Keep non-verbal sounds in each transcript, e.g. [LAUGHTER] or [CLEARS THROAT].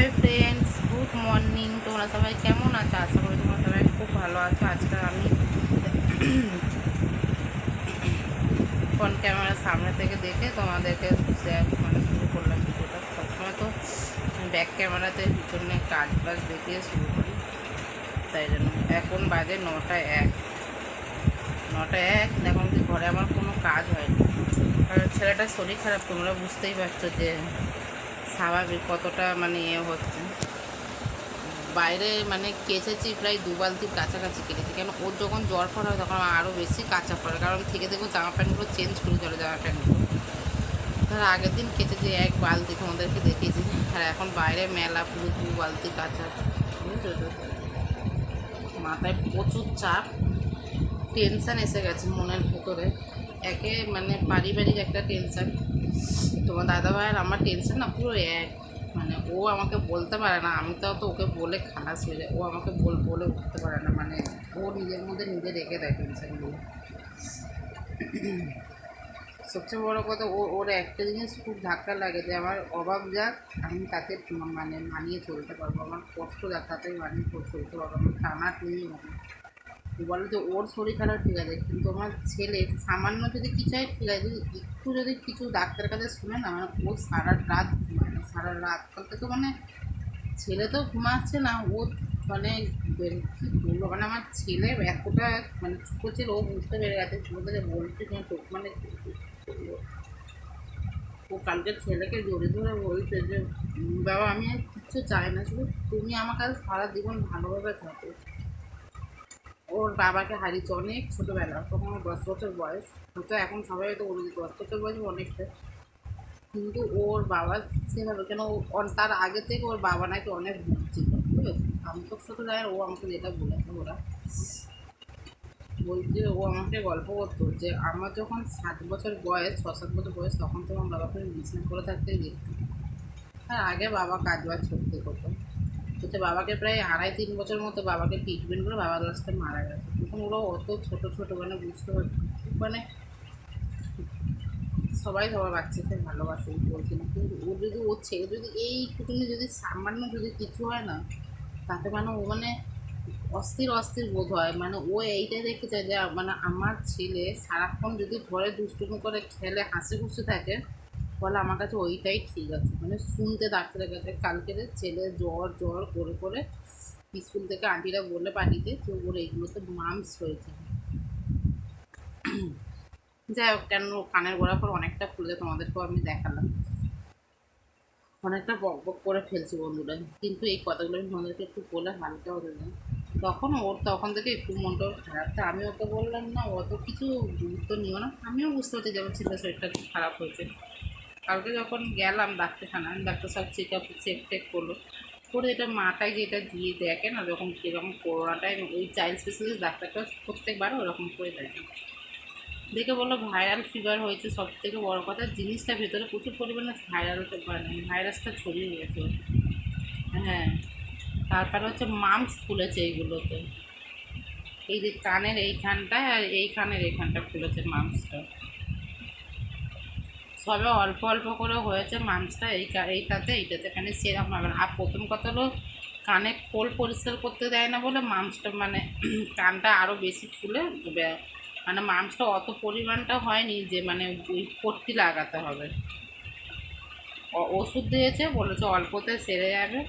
Hi friends, good morning. তোমরা সবাই কেমন আছো? আশা করি তোমরা সবাই খুব ভালো আছো। আজকে আমি ফোন ক্যামেরার সামনে থেকে দেখে তোমাদেরকে মানে শুরু করলাম ভিডিওটা। সবসময় তো ব্যাক ক্যামেরাতে পিছনে কাজ বাজ দেখিয়ে শুরু করি। তাই জন্য এখন বাজে নটা এক। নটা এক এখন ঘরে আমার কোনো কাজ হয়নি। কারণ ছেলেটার শরীর খারাপ, তোমরা বুঝতেই পারছ যে স্বাভাবিক কতটা মানে ইয়ে হচ্ছে। বাইরে মানে কেচেছি প্রায় দু বালতির কাছাকাছি কেটেছি। কেন ওর যখন জ্বর ফর হয় তখন আরও বেশি কাঁচা পড়ে। কারণ থেকে দেখো জামা প্যান্টগুলো চেঞ্জ করে চলে জামা প্যান্টগুলো। ধর আগের দিন কেচেছি এক বালতি, তোমাদেরকে দেখিয়েছি। আর এখন বাইরে মেলা পুরো দু বালতি কাঁচা। মাথায় প্রচুর চাপ। টেনশান এসে গেছে মনের ভেতরে। একে মানে পারিবারিক একটা টেনশান। তোমার দাদা ভাইয়ের আমার টেনশন না পুরো এক। মানে ও আমাকে বলতে পারে না, আমি তো তো ওকে বলে খালাস হয়ে যায় ও আমাকে বল, বলে উঠতে পারে না। মানে ও নিজের মধ্যে নিজে রেখে দেয় টেনশনগুলো সবচেয়ে বড় কথা, ও, ওর একটা জিনিস খুব ধাক্কা লাগে যে আমার অভাব যাক, আমি তাতে মানে মানিয়ে চলতে পারব। আমার কষ্ট যাক, তাতে মানিয়ে চলতে পারব। আমার টানা মানে বলে যে ওর শরীর খারাপ, ঠিক আছে। কিন্তু আমার ছেলে সামান্য যদি কিছু হয় ঠিক আছে একটু যদি কিছু ডাক্তারের কাছে শুনে না মানে ও সারা রাত ঘুমায় না, সারা রাত। কালকে তো মানে ছেলে তো ঘুমাচ্ছে না, ও মানে কী বলব মানে আমার ছেলে এতটা মানে ছোটো ছিল ও বুঝতে পেরে গেছে ছোটো বলছে যে চোখ মানে ও কালকে ছেলেকে জোরে জোরে বলছে যে বাবা, আমি আর কিচ্ছু চাই না, শুধু তুমি আমার কাছে সারা জীবন ভালোভাবে থাকো। ওর বাবাকে হারিয়েছে অনেক ছোটোবেলা, তখন ওর দশ বছর বয়স। হয়তো এখন সবাই হয়তো বলে দশ বছর বয়স অনেকটা কিন্তু ওর বাবা সেভাবে, কেন তার আগে থেকে ওর বাবা নাকি অনেক ভুগছিল বুঝেছ আমি তো ছোটো জানি ও আমাকে যেটা বলেছে ওরা। বলছে, ও আমাকে গল্প করতো যে আমার যখন সাত বছর বয়স, ছ, সাত বছর বয়স, তখন তো আমার বাবাকে বিছনা করে থাকতে দেখতাম আর আগে বাবা কাজ বাজ করতে করতো। হচ্ছে বাবাকে প্রায় আড়াই তিন বছর মতো বাবাকে ট্রিটমেন্ট করে বাবা লাস্টে মারা গেছে। তখন ওরা অত ছোট ছোট মানে বুঝতে পারছে মানে সবাই সবার বাচ্চাকে ভালোবাসে বলছে। না কিন্তু ও যদি ওর ছেলে যদি এইটুকুনি যদি সামান্য যদি কিছু হয় না, তাতে মানে ও মানে অস্থির অস্থির বোধ হয়। মানে ও এইটাই দেখতে চায় যে মানে আমার ছেলে সারাক্ষণ যদি ঘরে দুষ্টুমি করে খেলে, হাসি খুশি থাকে বলে আমার কাছে ওইটাই ঠিক আছে। মানে শুনতে ডাক্তারের কাছে, কালকে ছেলে জ্বর জ্বর করে করে স্কুল থেকে আন্টিরা বলে পাঠিয়েছে যে ওর এইগুলোতে মামস হয়েছে যাই হোক, কেন কানের গোড়া পর অনেকটা খুলে তোমাদেরকেও আমি দেখালাম। অনেকটা বক বক করে ফেলছি বন্ধুরা, কিন্তু এই কথাগুলো আমি তোমাদেরকে একটু বলে হালকা হতে দেয় তখন ওর, তখন থেকে একটু মনটা খারাপ, তা আমি ওকে বললাম না, অত কিছু গুরুত্ব নিও না। আমিও বুঝতে পারছি যেমন ছেলের শরীরটা খারাপ হয়েছে। কালকে যখন গেলাম ডাক্তারখানা ডাক্তার সব চেক আপ চেক টেক করল। করে এটা মাথায় যেটা দিয়ে দেখে না যখন কীরকম করোনাটায় ওই চাইল্ড স্পেশালিস্ট ডাক্তারটা প্রত্যেকবার ওরকম করে দেখে। দেখে বলল, ভাইরাল ফিভার হয়েছে সব থেকে বড়ো কথা, জিনিসটা ভেতরে প্রচুর পরিমাণে ভাইরাল ভাইরাসটা ছড়িয়ে গেছে। হ্যাঁ তারপরে হচ্ছে মামস ফুলেছে এইগুলোতে। এই যে কানের এইখানটায় আর এইখানের এইখানটা ফুলেছে মামসটা সবে অল্প অল্প করে হয়েছে মাংসটা এই এইটাতে এইটাতে। এখানে সেরকম হবে আর প্রথম কথা হলো, কানে খোল পরিষ্কার করতে দেয় না বলে মাংসটা মানে [CLEARS THROAT] কানটা আরও বেশি ফুলে মানে মাংসটা অত পরিমাণটা হয়নি যে মানে ওই পট্টি লাগাতে হবে। ওষুধ দিয়েছে, বলেছে অল্পতে সেরে যাবে।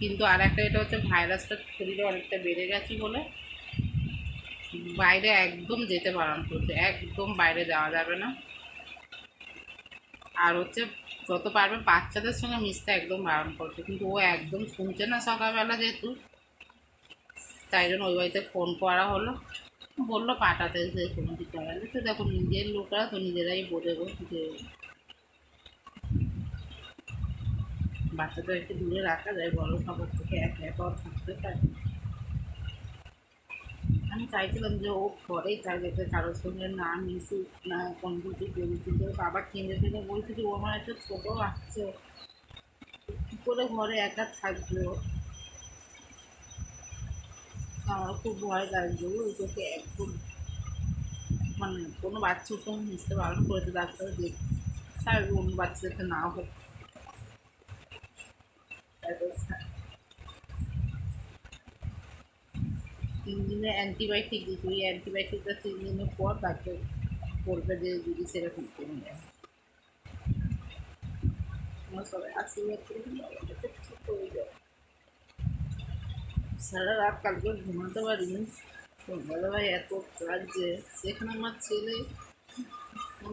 কিন্তু আর একটা এটা হচ্ছে ভাইরাসটা শরীরে অনেকটা বেড়ে গেছে বলে। বাইরে একদম যেতে বারণ করছে। একদম বাইরে যাওয়া যাবে না। আর হচ্ছে যত পারবে বাচ্চাদের সঙ্গে মিশতে একদম বারণ করছে। কিন্তু ও একদম শুনছে না সকালবেলা যেহেতু, তাই জন্য ওই বাড়িতে ফোন করা হলো। বলল পাঠাতে যে কোনো কিছু হবে তো দেখো নিজের লোকরা তো নিজেরাই বোঝে গো যে বাচ্চাদের একটু দূরে রাখা যায়, বড় খবর থেকে এক এক থাকতে পারে। আমি চাইছিলাম যে ও ঘরেই থাকবে যাতে কারোর সঙ্গে না মিশুক, না কোনো কিছু করুক কিন্তু ওর বাবা কিনে কিনে বলছে যে, ও আমার একটা ছোটো বাচ্চা। কী করে ঘরে একা থাকবে আমার খুব ভয় লাগছে ওই তোকে একদম মানে কোনো বাচ্চার সঙ্গে মিশতে বারণ করেছে, ডাক্তার দেখ স্যার অন্য বাচ্চাদেরকে না হোক তিন দিনে অ্যান্টিবায়োটিক দিত ওই অ্যান্টিবায়োটিকটা তিন দিনের পর তাকে বলবে যে যদি ঠিক করে নেয়। আমার সবাই আশীর্বাদ করে ঠিক হয়ে যাবে সারা রাত কালকে ঘুমাতে পারিনি। দাদাভাই এত কাজ যে, সেখানে আমার ছেলে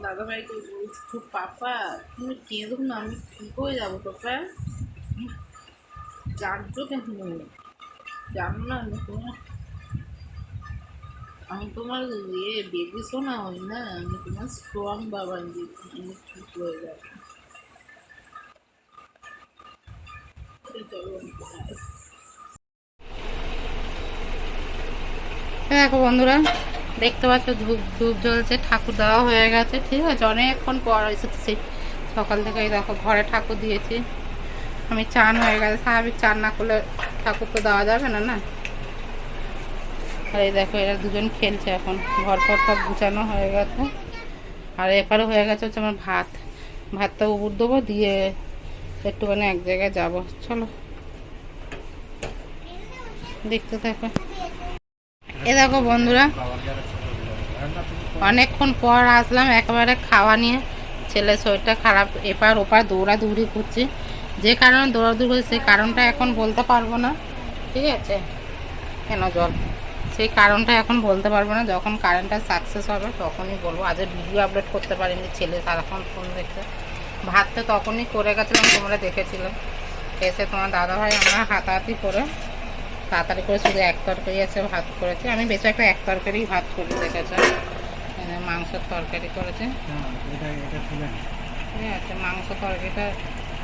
দাদাভাইকে বলছি খুব পাপা, তুমি কেঁদো না, আমি ঠিক হয়ে যাব পাপা জানছো কেন? জানো না, আমি তোমার আমি তোমার ইয়ে বেবি শোনা হই না, আমি তোমার স্ট্রং বাবা আমি ঠিক হয়ে যাব। দেখো বন্ধুরা, দেখতে পাচ্ছ ধূপ ধূপ জ্বলছে, ঠাকুর দেওয়া হয়ে গেছে, ঠিক আছে? অনেকক্ষণ পর এসেছি। সকাল থেকে দেখো ঘরে ঠাকুর দিয়েছি। আমি চান হয়ে গেছে, স্বাভাবিক চান না করলে ঠাকুর তো দেওয়া যাবে না না? আর এই দেখো, এরা দুজন খেলছে এখন। ঘর ফর সব গুছানো হয়ে গেছে। আর এপারে হয়ে গেছে হচ্ছে আমার ভাত। ভাতটা উবুর দেবো, দিয়ে একটুখানি এক জায়গায় যাব। চলো। দেখতে থাকো। এ দেখো বন্ধুরা, অনেকক্ষণ পর আসলাম একেবারে খাওয়া নিয়ে। ছেলে শরীরটা খারাপ, এপার ওপার দৌড়াদৌড়ি করছি। যে কারণে দৌড়াদৌড়ি করছি সেই কারণটা এখন বলতে পারব না। ঠিক আছে? কেন জল? সেই কারণটা এখন বলতে পারব না। যখন কারেন্টটা সাকসেস হবে তখনই বলব। আজ ভিডিও আপলোড করতে পারিনি ছেলে সারাক্ষণ ফোন দেখতে ভাতটা তখনই করে গেছিলাম তোমরা দেখেছিলে। এসে তোমার দাদাভাই আমরা হাতাহাতি করে তাড়াতাড়ি করে শুধু এক তরকারি আছে ভাত করেছে। আমি বেশি একটা এক তরকারি ভাত করে দেখেছি? মাংসের তরকারি করেছে। ঠিক আছে মাংস তরকারিটা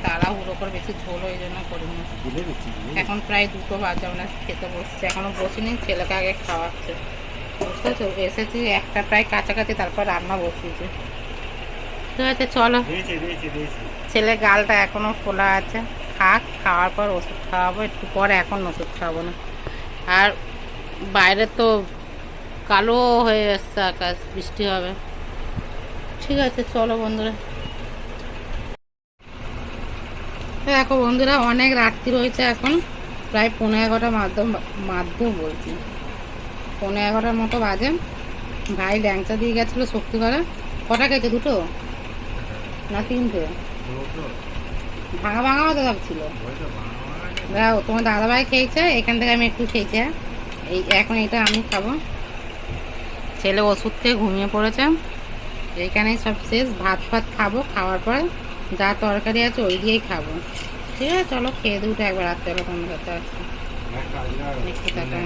তাড়াহুড়ো করে বেশি ঝোল ওই জন্য করিনি। এখন প্রায় দুটো বাজে আমরা খেতে বসছি এখনও বসিনি ছেলেকে আগে খাওয়াচ্ছে। বুঝতে তো এসেছি একটা প্রায় কাছাকাছি তারপর রান্না বসিয়েছি। ঠিক আছে চলো। ছেলে গালটা এখনও খোলা আছে। খাক খাওয়ার পর ওষুধ খাওয়াবো একটু পরে এখন ওষুধ খাওয়াবো না। আর বাইরে তো কালো হয়ে এসছে আকাশ বৃষ্টি হবে। ঠিক আছে চলো বন্ধুরা। দেখো বন্ধুরা, অনেক রাত্রি রয়েছে এখন। প্রায় পনেরো এগারোটা মাধ্যম মাধ্যম বলছি। পনেরো এগারোটার মতো বাজে। ভাই ল্যাংচা দিয়ে গেছিল শক্তি করে কটা খেয়েছে, দুটো? না তিনটে? ভাঙা ভাঙা তো সব ছিল দাও তোমার দাদাভাই খেয়েছে, এখান থেকে আমি একটু খেয়েছি হ্যাঁ? এই এখন এটা আমি খাব। ছেলে ওষুধ খেয়ে ঘুমিয়ে পড়েছে। এইখানেই সব শেষ। ভাত ফাত খাব, খাওয়ার পর যা তরকারি আছে ওই দিয়েই খাব। ঠিক আছে চলো খেয়ে দুটো একবার রাত্রেবেলা তোমার কাছে আসছি। থাকো।